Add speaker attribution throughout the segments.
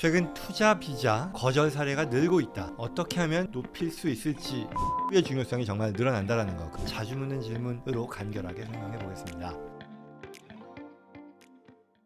Speaker 1: 최근 투자 비자 거절 사례가 늘고 있다. 어떻게 하면 높일 수 있을지 의 중요성이 정말 늘어난다라는 거. 그 자주 묻는 질문으로 간결하게 설명해 보겠습니다.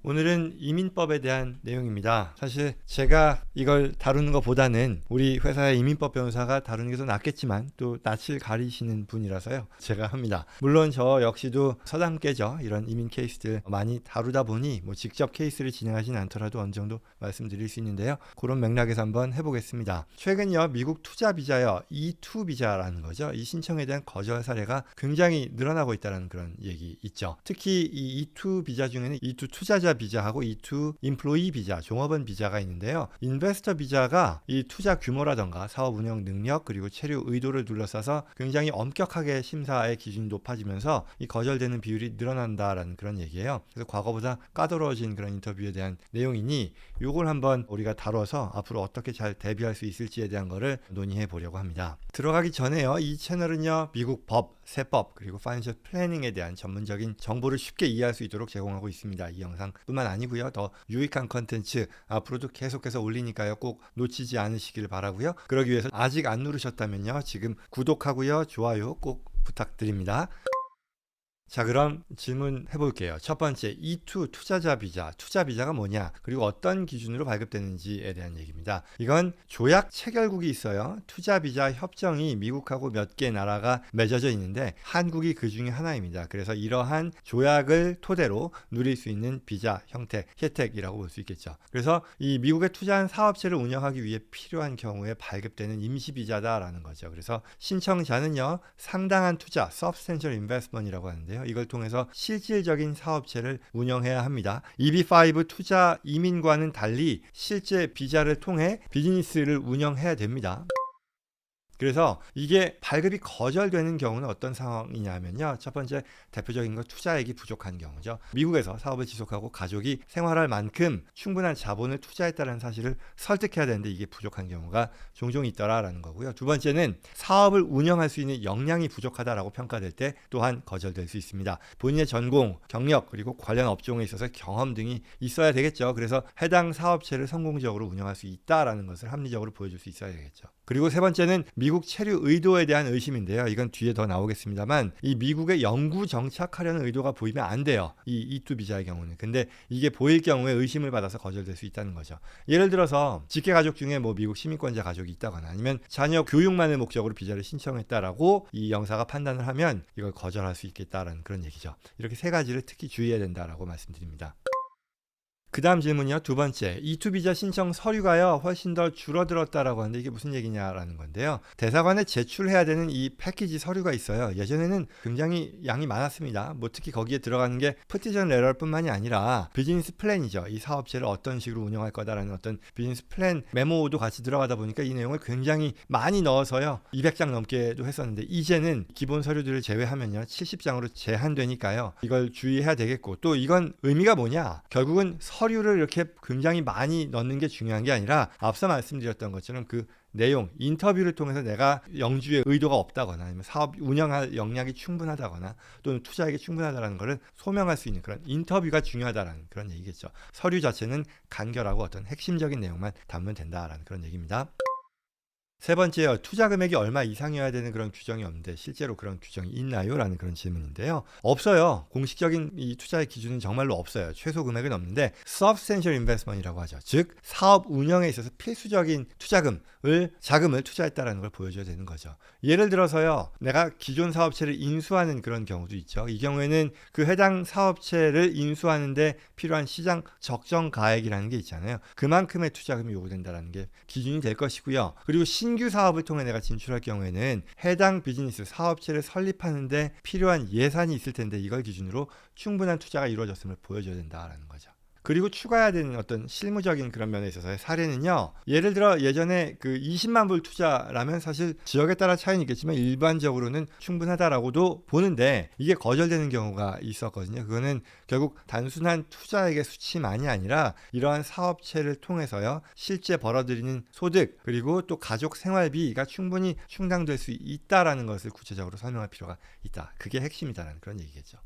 Speaker 1: 오늘은 이민법에 대한 내용입니다. 사실 제가 이걸 다루는 것보다는 우리 회사의 이민법 변호사가 다루는 게 더 낫겠지만 또 낯을 가리시는 분이라서요. 제가 합니다. 물론 저 역시도 서당께죠. 이런 이민 케이스들 많이 다루다 보니 뭐 직접 케이스를 진행하진 않더라도 어느 정도 말씀드릴 수 있는데요. 그런 맥락에서 한번 해보겠습니다. 최근요 미국 투자 비자요 E2 비자라는 거죠. 이 신청에 대한 거절 사례가 굉장히 늘어나고 있다는 그런 얘기 있죠. 특히 이 E2 비자 중에는 E2 투자자 비자하고 E2 인플로이 비자, 종업원 비자가 있는데요. 인베스터 비자가 이 투자 규모라던가 사업 운영 능력 그리고 체류 의도를 둘러싸서 굉장히 엄격하게 심사의 기준이 높아지면서 이 거절되는 비율이 늘어난다라는 그런 얘기예요. 그래서 과거보다 까다로워진 그런 인터뷰에 대한 내용이니 요걸 한번 우리가 다뤄서 앞으로 어떻게 잘 대비할 수 있을지에 대한 거를 논의해 보려고 합니다. 들어가기 전에요. 이 채널은요. 미국 법, 세법 그리고 파이낸셜 플래닝에 대한 전문적인 정보를 쉽게 이해할 수 있도록 제공하고 있습니다. 이 영상뿐만 아니고요. 더 유익한 컨텐츠 앞으로도 계속해서 올리니까요. 꼭 놓치지 않으시길 바라고요. 그러기 위해서 아직 안 누르셨다면요. 지금 구독하고요. 좋아요 꼭 부탁드립니다. 자, 그럼 질문 해볼게요. 첫 번째, E2 투자자 비자. 투자 비자가 뭐냐? 그리고 어떤 기준으로 발급되는지에 대한 얘기입니다. 이건 조약 체결국이 있어요. 투자 비자 협정이 미국하고 몇 개 나라가 맺어져 있는데 한국이 그 중에 하나입니다. 그래서 이러한 조약을 토대로 누릴 수 있는 비자 형태, 혜택이라고 볼 수 있겠죠. 그래서 이 미국에 투자한 사업체를 운영하기 위해 필요한 경우에 발급되는 임시 비자다라는 거죠. 그래서 신청자는요, 상당한 투자, substantial investment이라고 하는데요. 이걸 통해서 실질적인 사업체를 운영해야 합니다. EB5 투자 이민과는 달리 실제 비자를 통해 비즈니스를 운영해야 됩니다. 그래서 이게 발급이 거절되는 경우는 어떤 상황이냐면요. 첫 번째 대표적인 건 투자액이 부족한 경우죠. 미국에서 사업을 지속하고 가족이 생활할 만큼 충분한 자본을 투자했다는 사실을 설득해야 되는데 이게 부족한 경우가 종종 있더라라는 거고요. 두 번째는 사업을 운영할 수 있는 역량이 부족하다라고 평가될 때 또한 거절될 수 있습니다. 본인의 전공, 경력 그리고 관련 업종에 있어서 경험 등이 있어야 되겠죠. 그래서 해당 사업체를 성공적으로 운영할 수 있다라는 것을 합리적으로 보여줄 수 있어야 되겠죠. 그리고 세 번째는 미국 체류 의도에 대한 의심인데요. 이건 뒤에 더 나오겠습니다만 이 미국에 영구 정착하려는 의도가 보이면 안 돼요. 이 E2 비자의 경우는. 근데 이게 보일 경우에 의심을 받아서 거절될 수 있다는 거죠. 예를 들어서 직계 가족 중에 뭐 미국 시민권자 가족이 있다거나 아니면 자녀 교육만을 목적으로 비자를 신청했다라고 이 영사가 판단을 하면 이걸 거절할 수 있겠다라는 그런 얘기죠. 이렇게 세 가지를 특히 주의해야 된다라고 말씀드립니다. 그 다음 질문이요. 두 번째. E2 비자 신청 서류가요. 훨씬 더 줄어들었다라고 하는데 이게 무슨 얘기냐라는 건데요. 대사관에 제출해야 되는 이 패키지 서류가 있어요. 예전에는 굉장히 양이 많았습니다. 뭐 특히 거기에 들어가는 게 프티전 레럴뿐만이 아니라 비즈니스 플랜이죠. 이 사업체를 어떤 식으로 운영할 거다라는 어떤 비즈니스 플랜 메모도 같이 들어가다 보니까 이 내용을 굉장히 많이 넣어서요. 200장 넘게도 했었는데 이제는 기본 서류들을 제외하면요. 70장으로 제한되니까요. 이걸 주의해야 되겠고 또 이건 의미가 뭐냐? 결국은 서 류를 이렇게 굉장히 많이 넣는 게 중요한 게 아니라 앞서 말씀드렸던 것처럼 그 내용, 인터뷰를 통해서 내가 영주의 의도가 없다거나 아니면 사업 운영할 역량이 충분하다거나 또는 투자액이 충분하다는 것을 소명할 수 있는 그런 인터뷰가 중요하다라는 그런 얘기겠죠. 서류 자체는 간결하고 어떤 핵심적인 내용만 담으면 된다라는 그런 얘기입니다. 세 번째요. 투자 금액이 얼마 이상이어야 되는 그런 규정이 없는데 실제로 그런 규정이 있나요? 라는 그런 질문인데요. 없어요. 공식적인 이 투자의 기준은 정말로 없어요. 최소 금액은 없는데 substantial investment이라고 하죠. 즉 사업 운영에 있어서 필수적인 투자금을 자금을 투자했다라는 걸 보여줘야 되는 거죠. 예를 들어서요. 내가 기존 사업체를 인수하는 그런 경우도 있죠. 이 경우에는 그 해당 사업체를 인수하는데 필요한 시장 적정 가액이라는 게 있잖아요. 그만큼의 투자금이 요구된다라는 게 기준이 될 것이고요. 그리고 신규 사업을 통해 내가 진출할 경우에는 해당 비즈니스 사업체를 설립하는데 필요한 예산이 있을 텐데 이걸 기준으로 충분한 투자가 이루어졌음을 보여줘야 된다라는 거죠. 그리고 추가해야 되는 어떤 실무적인 그런 면에 있어서의 사례는요. 예를 들어 예전에 그 20만 불 투자라면 사실 지역에 따라 차이는 있겠지만 일반적으로는 충분하다라고도 보는데 이게 거절되는 경우가 있었거든요. 그거는 결국 단순한 투자액의 수치만이 아니라 이러한 사업체를 통해서요. 실제 벌어들이는 소득 그리고 또 가족 생활비가 충분히 충당될 수 있다라는 것을 구체적으로 설명할 필요가 있다. 그게 핵심이다라는 그런 얘기겠죠.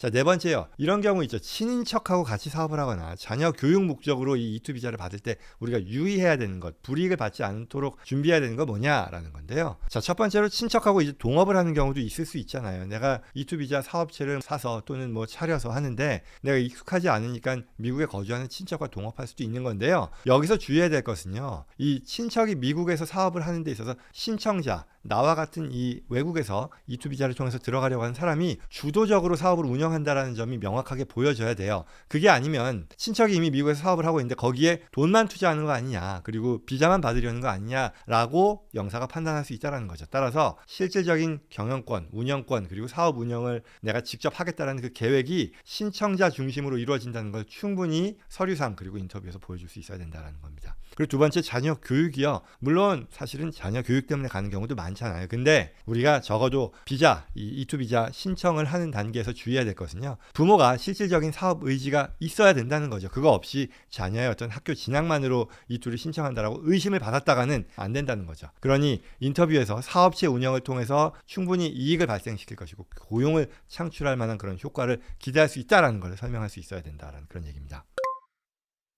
Speaker 1: 자, 네 번째요. 이런 경우 있죠. 친인척하고 같이 사업을 하거나 자녀 교육 목적으로 이 E2 비자를 받을 때 우리가 유의해야 되는 것, 불이익을 받지 않도록 준비해야 되는 거 뭐냐라는 건데요. 자, 첫 번째로 친척하고 이제 동업을 하는 경우도 있을 수 있잖아요. 내가 E2 비자 사업체를 사서 또는 뭐 차려서 하는데 내가 익숙하지 않으니까 미국에 거주하는 친척과 동업할 수도 있는 건데요. 여기서 주의해야 될 것은요. 이 친척이 미국에서 사업을 하는 데 있어서 신청자 나와 같은 이 외국에서 E2 비자를 통해서 들어가려고 하는 사람이 주도적으로 사업을 운영한다라는 점이 명확하게 보여져야 돼요. 그게 아니면 친척이 이미 미국에서 사업을 하고 있는데 거기에 돈만 투자하는 거 아니냐, 그리고 비자만 받으려는 거 아니냐라고 영사가 판단할 수 있다라는 거죠. 따라서 실질적인 경영권, 운영권 그리고 사업 운영을 내가 직접 하겠다라는 그 계획이 신청자 중심으로 이루어진다는 걸 충분히 서류상 그리고 인터뷰에서 보여줄 수 있어야 된다라는 겁니다. 그리고 두 번째 자녀 교육이요. 물론 사실은 자녀 교육 때문에 가는 경우도 많 잖아요. 근데 우리가 적어도 비자, 이 E2 비자 신청을 하는 단계에서 주의해야 될 것은요. 부모가 실질적인 사업 의지가 있어야 된다는 거죠. 그거 없이 자녀의 어떤 학교 진학만으로 E2를 신청한다라고 의심을 받았다가는 안 된다는 거죠. 그러니 인터뷰에서 사업체 운영을 통해서 충분히 이익을 발생시킬 것이고 고용을 창출할 만한 그런 효과를 기대할 수 있다라는 걸 설명할 수 있어야 된다라는 그런 얘기입니다.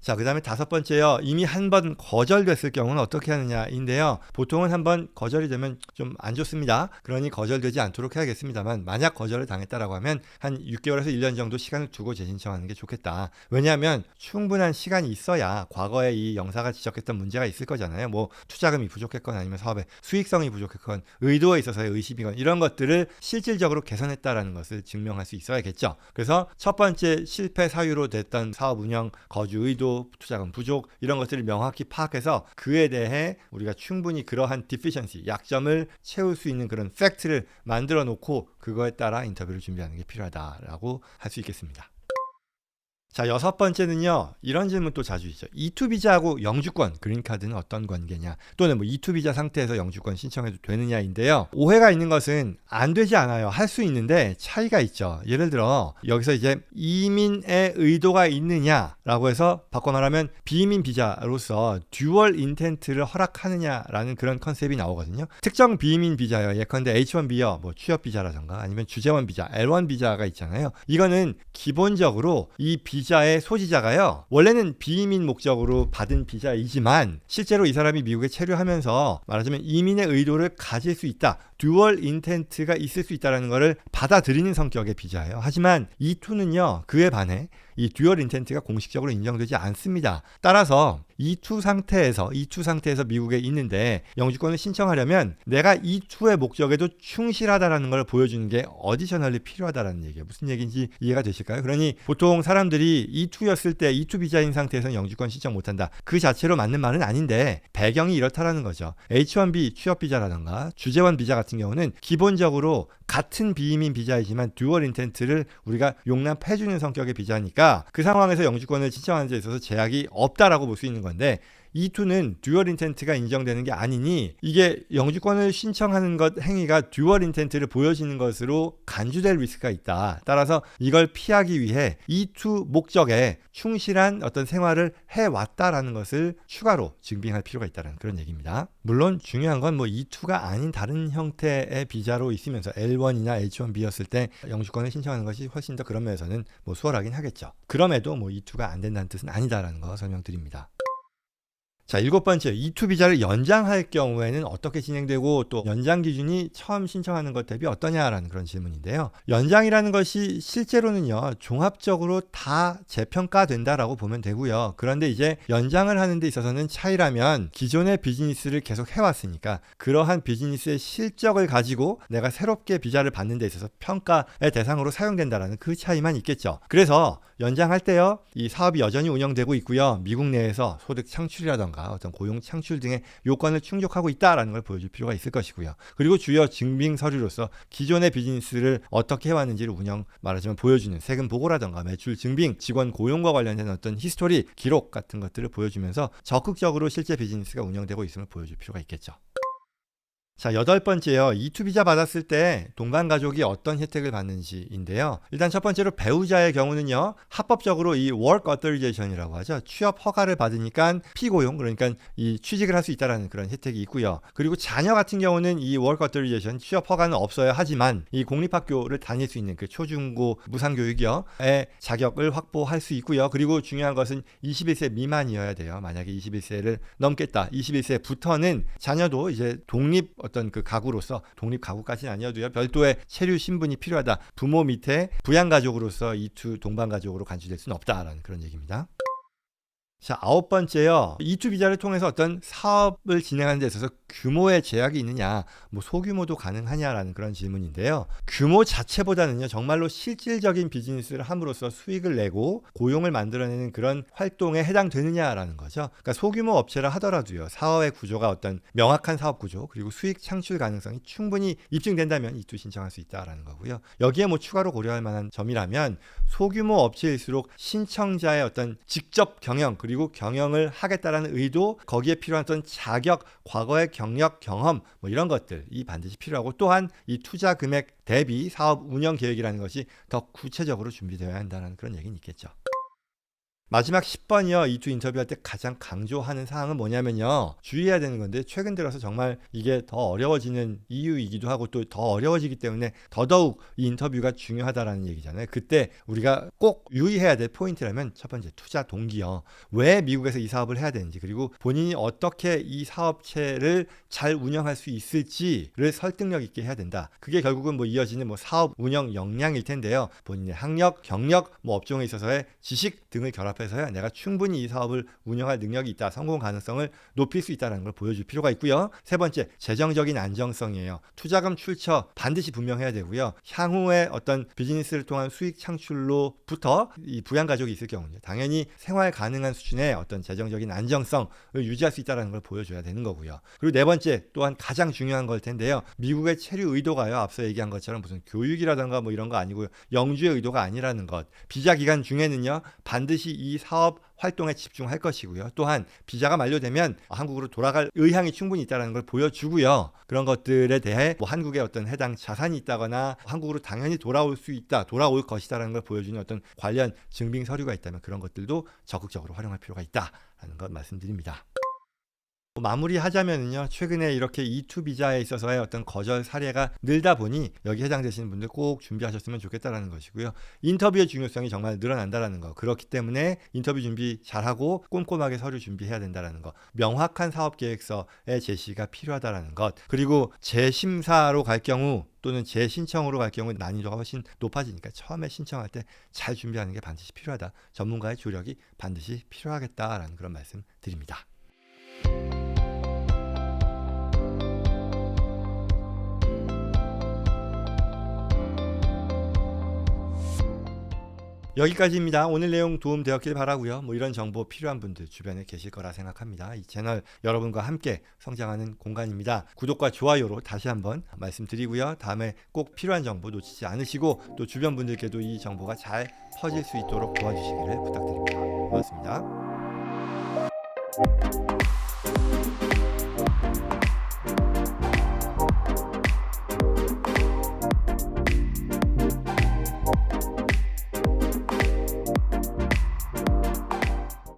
Speaker 1: 자, 그 다음에 다섯 번째요. 이미 한 번 거절됐을 경우는 어떻게 하느냐인데요. 보통은 한 번 거절이 되면 좀 안 좋습니다. 그러니 거절되지 않도록 해야겠습니다만, 만약 거절을 당했다라고 하면 한 6개월에서 1년 정도 시간을 두고 재신청하는 게 좋겠다. 왜냐하면 충분한 시간이 있어야 과거에 이 영사가 지적했던 문제가 있을 거잖아요. 뭐 투자금이 부족했건 아니면 사업의 수익성이 부족했건 의도에 있어서의 의심이건 이런 것들을 실질적으로 개선했다라는 것을 증명할 수 있어야겠죠. 그래서 첫 번째 실패 사유로 됐던 사업 운영, 거주 의도, 투자금 부족 이런 것들을 명확히 파악해서 그에 대해 우리가 충분히 그러한 디피션시 약점을 채울 수 있는 그런 팩트를 만들어 놓고 그거에 따라 인터뷰를 준비하는 게 필요하다라고 할 수 있겠습니다. 자, 여섯 번째는요. 이런 질문 또 자주 있죠. E2 비자하고 영주권, 그린카드는 어떤 관계냐? 또는 뭐 E2 비자 상태에서 영주권 신청해도 되느냐인데요. 오해가 있는 것은 안 되지 않아요. 할 수 있는데 차이가 있죠. 예를 들어 여기서 이제 이민의 의도가 있느냐라고 해서 바꿔 말하면 비이민 비자로서 듀얼 인텐트를 허락하느냐라는 그런 컨셉이 나오거든요. 특정 비이민 비자요. 예컨대 H1B요. 뭐 취업 비자라던가 아니면 주재원 비자, L1 비자가 있잖아요. 이거는 기본적으로 이 비 비자의 소지자가요. 원래는 비이민 목적으로 받은 비자이지만 실제로 이 사람이 미국에 체류하면서 말하자면 이민의 의도를 가질 수 있다. 듀얼 인텐트가 있을 수 있다라는 것을 받아들이는 성격의 비자예요. 하지만 E2는요. 그에 반해 이 듀얼 인텐트가 공식적으로 인정되지 않습니다. 따라서 E2 상태에서 E2 상태에서 미국에 있는데 영주권을 신청하려면 내가 E2의 목적에도 충실하다라는 걸 보여주는 게 어디셔널리 필요하다라는 얘기예요. 무슨 얘기인지 이해가 되실까요? 그러니 보통 사람들이 E2였을 때 E2 비자인 상태에서는 영주권 신청 못 한다. 그 자체로 맞는 말은 아닌데 배경이 이렇다라는 거죠. H1B 취업 비자라던가 주재원 비자 같은 경우는 기본적으로 같은 비이민 비자이지만 듀얼 인텐트를 우리가 용납해 주는 성격의 비자니까 그 상황에서 영주권을 신청하는 데 있어서 제약이 없다라고 볼 수 있는 건데 E2는 듀얼 인텐트가 인정되는 게 아니니 이게 영주권을 신청하는 것 행위가 듀얼 인텐트를 보여지는 것으로 간주될 리스크가 있다. 따라서 이걸 피하기 위해 E2 목적에 충실한 어떤 생활을 해왔다라는 것을 추가로 증빙할 필요가 있다는 그런 얘기입니다. 물론 중요한 건 뭐 E2가 아닌 다른 형태의 비자로 있으면서 L1이나 H1B였을 때 영주권을 신청하는 것이 훨씬 더 그런 면에서는 뭐 수월하긴 하겠죠. 그럼에도 뭐 E2가 안 된다는 뜻은 아니다라는 거 설명드립니다. 자, 일곱 번째, E2 비자를 연장할 경우에는 어떻게 진행되고 또 연장 기준이 처음 신청하는 것 대비 어떠냐라는 그런 질문인데요. 연장이라는 것이 실제로는요, 종합적으로 다 재평가된다라고 보면 되고요. 그런데 이제 연장을 하는 데 있어서는 차이라면 기존의 비즈니스를 계속 해왔으니까 그러한 비즈니스의 실적을 가지고 내가 새롭게 비자를 받는 데 있어서 평가의 대상으로 사용된다라는 그 차이만 있겠죠. 그래서 연장할 때요, 이 사업이 여전히 운영되고 있고요. 미국 내에서 소득 창출이라던가 어떤 고용 창출 등의 요건을 충족하고 있다라는 걸 보여줄 필요가 있을 것이고요. 그리고 주요 증빙 서류로서 기존의 비즈니스를 어떻게 해왔는지를 운영 말하자면 보여주는 세금 보고라던가 매출 증빙, 직원 고용과 관련된 어떤 히스토리, 기록 같은 것들을 보여주면서 적극적으로 실제 비즈니스가 운영되고 있음을 보여줄 필요가 있겠죠. 자, 여덟 번째요. E2 비자 받았을 때 동반 가족이 어떤 혜택을 받는지인데요. 일단 첫 번째로 배우자의 경우는요. 합법적으로 이 work authorization이라고 하죠. 취업 허가를 받으니까 피고용 그러니까 이 취직을 할 수 있다라는 그런 혜택이 있고요. 그리고 자녀 같은 경우는 이 work authorization 취업 허가는 없어야 하지만 이 공립학교를 다닐 수 있는 그 초중고 무상 교육이요의 자격을 확보할 수 있고요. 그리고 중요한 것은 21세 미만이어야 돼요. 만약에 21세를 넘겠다. 21세부터는 자녀도 이제 독립 어떤 그 가구로서 독립 가구까지는 아니어도요. 별도의 체류 신분이 필요하다. 부모 밑에 부양 가족으로서 이투 동반 가족으로 간주될 수는 없다라는 그런 얘기입니다. 자, 아홉 번째요. 이투 비자를 통해서 어떤 사업을 진행하는 데 있어서 규모의 제약이 있느냐, 뭐 소규모도 가능하냐라는 그런 질문인데요. 규모 자체보다는요, 정말로 실질적인 비즈니스를 함으로써 수익을 내고 고용을 만들어내는 그런 활동에 해당되느냐라는 거죠. 그러니까 소규모 업체라 하더라도요, 사업의 구조가 어떤 명확한 사업 구조, 그리고 수익 창출 가능성이 충분히 입증된다면 이투 신청할 수 있다라는 거고요. 여기에 뭐 추가로 고려할 만한 점이라면 소규모 업체일수록 신청자의 어떤 직접 경영, 그리고 경영을 하겠다라는 의도, 거기에 필요한 어떤 자격, 과거의 경력, 경험 뭐 이런 것들 이 반드시 필요하고 또한 이 투자 금액 대비 사업 운영 계획이라는 것이 더 구체적으로 준비되어야 한다는 그런 얘기는 있겠죠. 마지막 10번이요. 이투 인터뷰할 때 가장 강조하는 사항은 뭐냐면요. 주의해야 되는 건데 최근 들어서 정말 이게 더 어려워지는 이유이기도 하고 또 더 어려워지기 때문에 더더욱 이 인터뷰가 중요하다라는 얘기잖아요. 그때 우리가 꼭 유의해야 될 포인트라면 첫 번째 투자 동기요. 왜 미국에서 이 사업을 해야 되는지 그리고 본인이 어떻게 이 사업체를 잘 운영할 수 있을지를 설득력 있게 해야 된다. 그게 결국은 뭐 이어지는 뭐 사업 운영 역량일 텐데요. 본인의 학력, 경력, 뭐 업종에 있어서의 지식 등을 결합해 서야 내가 충분히 이 사업을 운영할 능력이 있다. 성공 가능성을 높일 수 있다는 걸 보여줄 필요가 있고요. 세 번째, 재정적인 안정성이에요. 투자금 출처 반드시 분명해야 되고요. 향후에 어떤 비즈니스를 통한 수익 창출로부터 이 부양 가족이 있을 경우는 당연히 생활 가능한 수준의 어떤 재정적인 안정성을 유지할 수 있다는 걸 보여줘야 되는 거고요. 그리고 네 번째 또한 가장 중요한 걸 텐데요. 미국의 체류 의도가요. 앞서 얘기한 것처럼 무슨 교육이라든가 뭐 이런 거 아니고요. 영주의 의도가 아니라는 것. 비자 기간 중에는요. 반드시 이 사업 활동에 집중할 것이고요. 또한 비자가 만료되면 한국으로 돌아갈 의향이 충분히 있다는 걸 보여주고요. 그런 것들에 대해 뭐 한국에 어떤 해당 자산이 있다거나 한국으로 당연히 돌아올 수 있다, 돌아올 것이다라는 걸 보여주는 어떤 관련 증빙 서류가 있다면 그런 것들도 적극적으로 활용할 필요가 있다라는 것 말씀드립니다. 마무리하자면요 최근에 이렇게 E2 비자에 있어서의 어떤 거절 사례가 늘다 보니 여기 해당되시는 분들 꼭 준비하셨으면 좋겠다라는 것이고요 인터뷰의 중요성이 정말 늘어난다라는 거 그렇기 때문에 인터뷰 준비 잘하고 꼼꼼하게 서류 준비해야 된다라는 거 명확한 사업 계획서의 제시가 필요하다라는 것 그리고 재심사로 갈 경우 또는 재신청으로 갈 경우 난이도가 훨씬 높아지니까 처음에 신청할 때 잘 준비하는 게 반드시 필요하다 전문가의 조력이 반드시 필요하겠다라는 그런 말씀 드립니다. 여기까지입니다. 오늘 내용 도움 되었길 바라고요. 뭐 이런 정보 필요한 분들 주변에 계실 거라 생각합니다. 이 채널 여러분과 함께 성장하는 공간입니다. 구독과 좋아요로 다시 한번 말씀드리고요. 다음에 꼭 필요한 정보 놓치지 않으시고 또 주변 분들께도 이 정보가 잘 퍼질 수 있도록 도와주시기를 부탁드립니다. 고맙습니다.